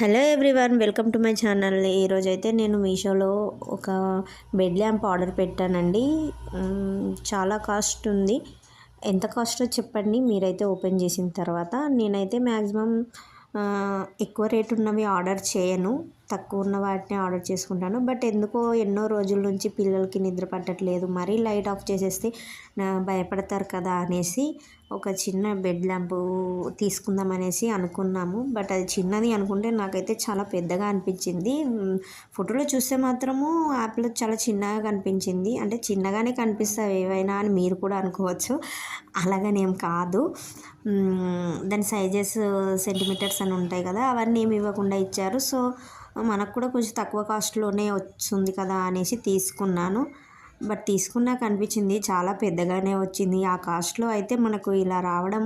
Hello everyone welcome to my channel. ఈరోజు అయితే నేను మీషోలో ఒక బెడ్ ల్యాంప్ ఆర్డర్ పెట్టానండి. చాలా కాస్ట్ ఉంది. ఎంత కాస్టో చెప్పండి మీరైతే ఓపెన్ చేసిన తర్వాత. నేనైతే మ్యాక్సిమం ఎక్కువ రేట్ ఉన్నవి ఆర్డర్ చేయను. తక్కువ ఉన్న వాటిని ఆర్డర్ చేసుకుంటాను. బట్ ఎందుకో ఎన్నో రోజుల నుంచి పిల్లలకి నిద్ర పట్టట్లేదు. మరీ లైట్ ఆఫ్ చేసేస్తే భయపడతారు కదా అనేసి ఒక చిన్న బెడ్ ల్యాంప్ తీసుకుందాం అనేసి అనుకున్నాము. బట్ అది చిన్నది అనుకుంటే నాకైతే చాలా పెద్దగా అనిపించింది. ఫోటోలో చూస్తే మాత్రము యాప్లో చాలా చిన్నగా కనిపించింది. అంటే చిన్నగానే కనిపిస్తావు ఏవైనా అని మీరు కూడా అనుకోవచ్చు. అలాగనేం కాదు. దాని సైజెస్ సెంటీమీటర్స్ అని ఉంటాయి కదా అవన్నీ ఏమి ఇవ్వకుండా ఇచ్చారు. సో మనకు కూడా కొంచెం తక్కువ కాస్ట్లోనే వస్తుంది కదా అనేసి తీసుకున్నాను. బట్ తీసుకున్నాక అనిపించింది చాలా పెద్దగానే వచ్చింది. ఆ కాస్ట్లో అయితే మనకు ఇలా రావడం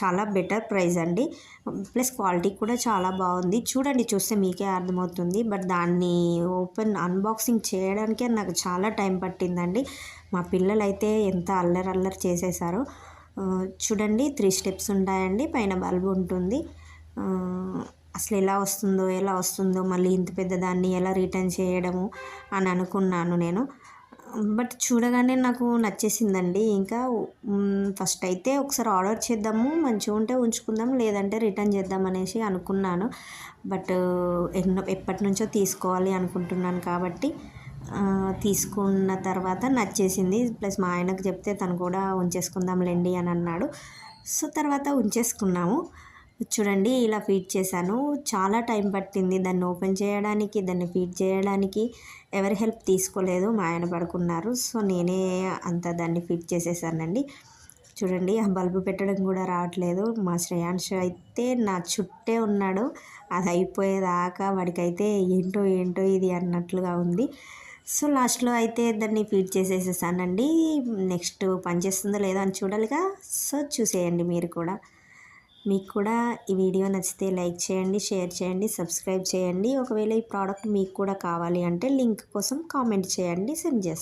చాలా బెటర్ ప్రైస్ అండి. ప్లస్ క్వాలిటీ కూడా చాలా బాగుంది. చూడండి చూస్తే మీకే అర్థమవుతుంది. బట్ దాన్ని ఓపెన్ అన్బాక్సింగ్ చేయడానికే నాకు చాలా టైం పట్టిందండి. మా పిల్లలైతే ఎంత అల్లరి అల్లరి చేసేసారో. చూడండి త్రీ స్టెప్స్ ఉంటాయండి పైన బల్బ్ ఉంటుంది. అసలు ఎలా వస్తుందో ఎలా వస్తుందో మళ్ళీ ఇంత పెద్ద దాన్ని ఎలా రిటర్న్ చేయడము అని అనుకున్నాను నేను. బట్ చూడగానే నాకు నచ్చేసిందండి. ఇంకా ఫస్ట్ అయితే ఒకసారి ఆర్డర్ చేద్దాము మంచిగా ఉంటే ఉంచుకుందాం లేదంటే రిటర్న్ చేద్దాం అనేసి అనుకున్నాను. బట్ ఎన్నో ఎప్పటి నుంచో తీసుకోవాలి అనుకుంటున్నాను కాబట్టి తీసుకున్న తర్వాత నచ్చేసింది. ప్లస్ మా ఆయనకు చెప్తే తను కూడా ఉంచేసుకుందాంలేండి అని అన్నాడు. సో తర్వాత ఉంచేసుకున్నాము. చూడండి ఇలా ఫీడ్ చేశాను. చాలా టైం పట్టింది దాన్ని ఓపెన్ చేయడానికి దాన్ని ఫీడ్ చేయడానికి. ఎవరి హెల్ప్ తీసుకోలేదు మా ఆయన పడుకున్నారు. సో నేనే అంత దాన్ని ఫిట్ చేసేసానండి. చూడండి ఆ బల్బు పెట్టడం కూడా రావట్లేదు. మా శ్రేయాంశ అయితే నా చుట్టే ఉన్నాడు. అది అయిపోయేదాకా వాడికైతే ఏంటో ఏంటో ఇది అన్నట్లుగా ఉంది. సో లాస్ట్లో అయితే దాన్ని ఫీడ్ చేసేసేసానండి. నెక్స్ట్ పనిచేస్తుందో లేదో అని చూడాలిగా. సో చూసేయండి మీరు కూడా. మీకు కూడా ఈ వీడియో నచ్చితే లైక్ చేయండి షేర్ చేయండి సబ్స్క్రైబ్ చేయండి. ఒకవేళ ఈ ప్రోడక్ట్ మీకు కూడా కావాలి అంటే లింక్ కోసం కామెంట్ చేయండి సెండ్ చేస్తాను